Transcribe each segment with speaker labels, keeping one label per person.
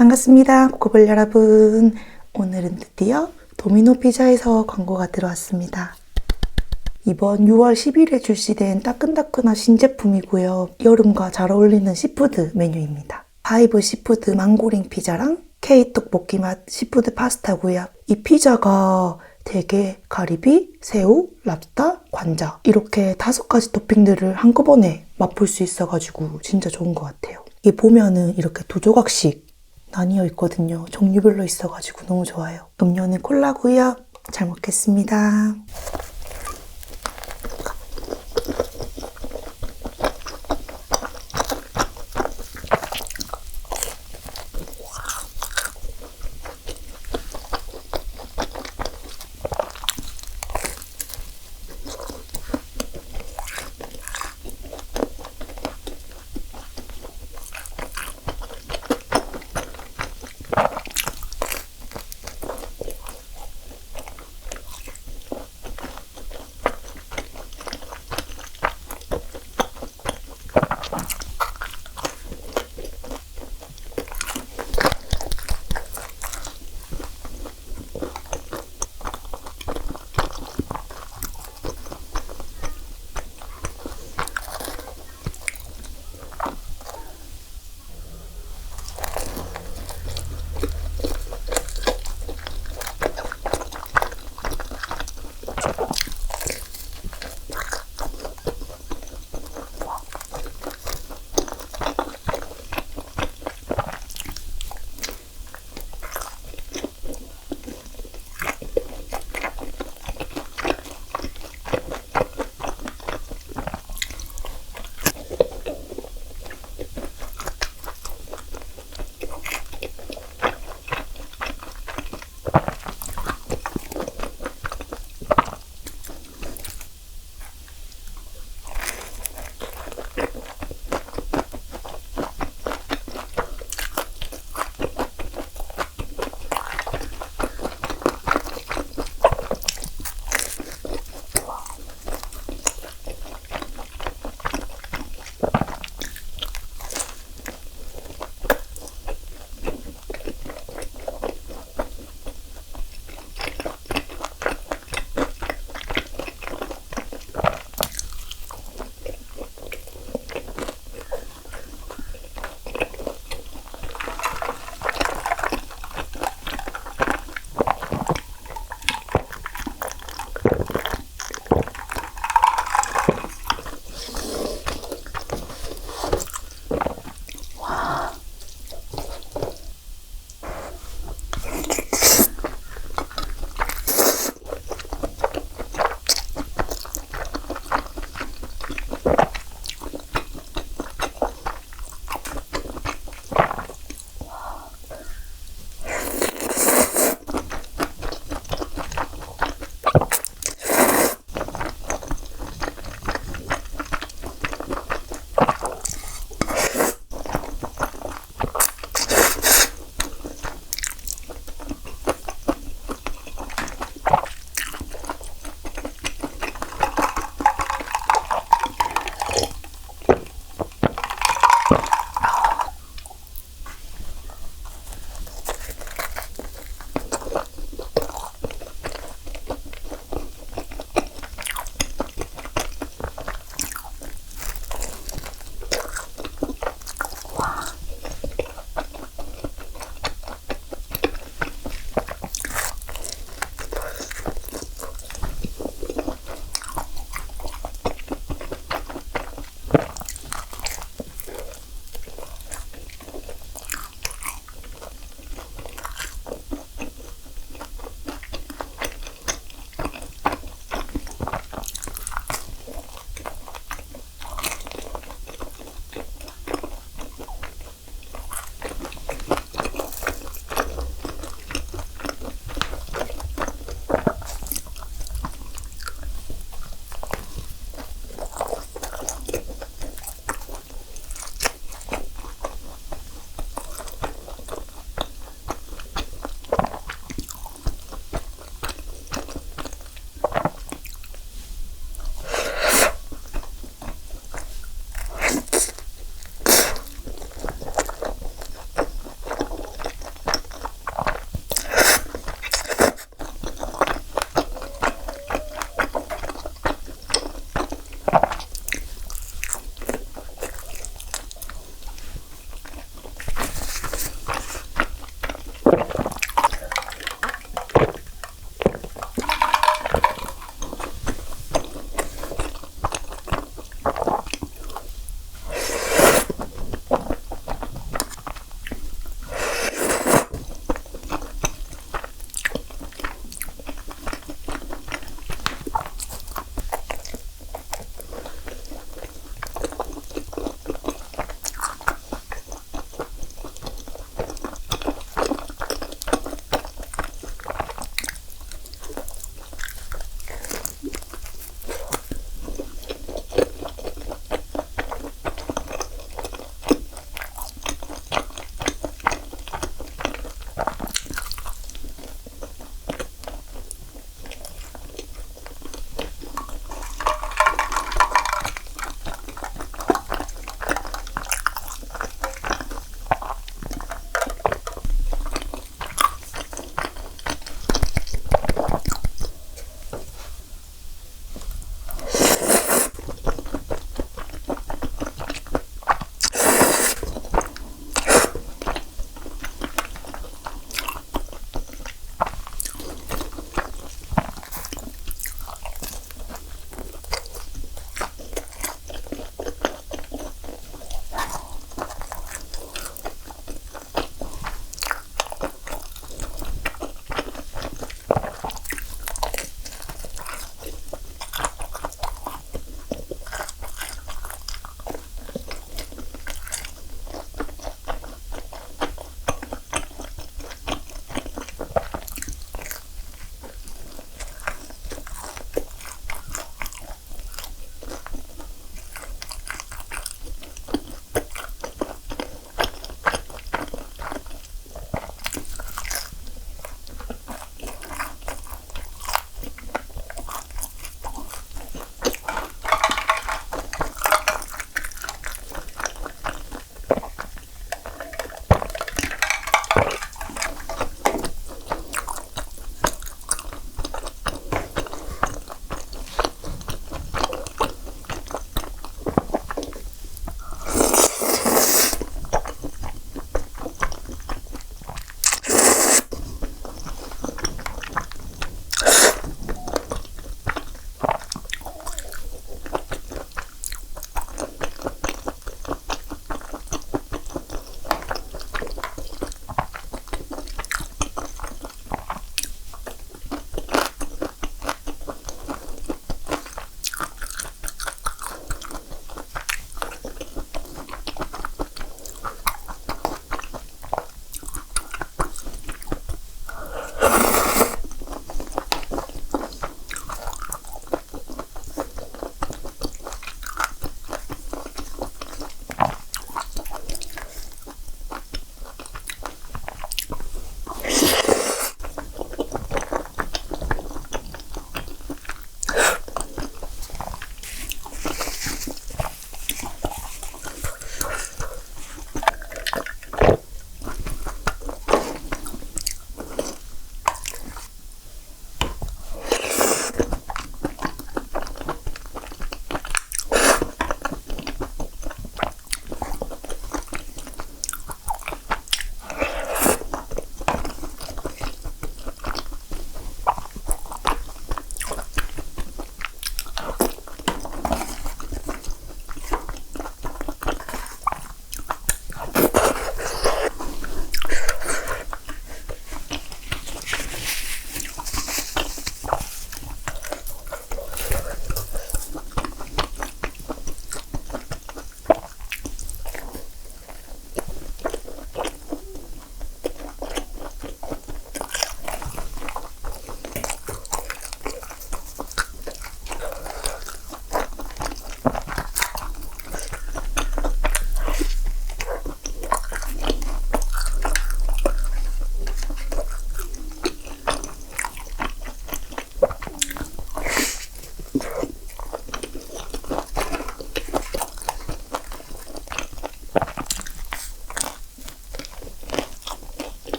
Speaker 1: 반갑습니다. 코코볼 여러분. 오늘은 드디어 도미노 피자에서 광고가 들어왔습니다. 이번 6월 10일에 출시된 따끈따끈한 신제품이고요. 여름과 잘 어울리는 시푸드 메뉴입니다. 하이브 시푸드 망고링 피자랑 K 떡볶이 맛 시푸드 파스타고요. 이 피자가 되게 가리비, 새우, 랍스터, 관자 이렇게 다섯 가지 토핑들을 한꺼번에 맛볼 수 있어가지고 진짜 좋은 것 같아요. 이 보면은 이렇게 두 조각씩 나뉘어 있거든요. 종류별로 있어가지고 너무 좋아요. 음료는 콜라고요. 잘 먹겠습니다.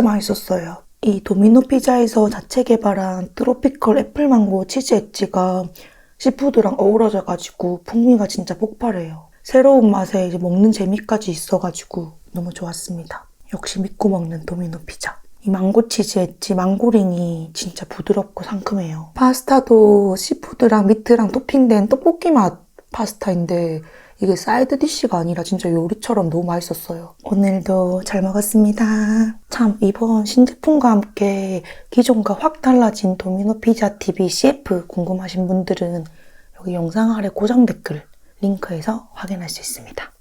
Speaker 1: 진짜 맛있었어요. 이 도미노 피자에서 자체 개발한 트로피컬 애플망고 치즈 엣지가 시푸드랑 어우러져가지고 풍미가 진짜 폭발해요. 새로운 맛에 이제 먹는 재미까지 있어가지고 너무 좋았습니다. 역시 믿고 먹는 도미노 피자. 이 망고 치즈 엣지 망고링이 진짜 부드럽고 상큼해요. 파스타도 시푸드랑 미트랑 토핑된 떡볶이 맛 파스타인데 이게 사이드 디쉬가 아니라 진짜 요리처럼 너무 맛있었어요. 오늘도 잘 먹었습니다. 참 이번 신제품과 함께 기존과 확 달라진 도미노 피자 TV CF 궁금하신 분들은 여기 영상 아래 고정 댓글 링크에서 확인할 수 있습니다.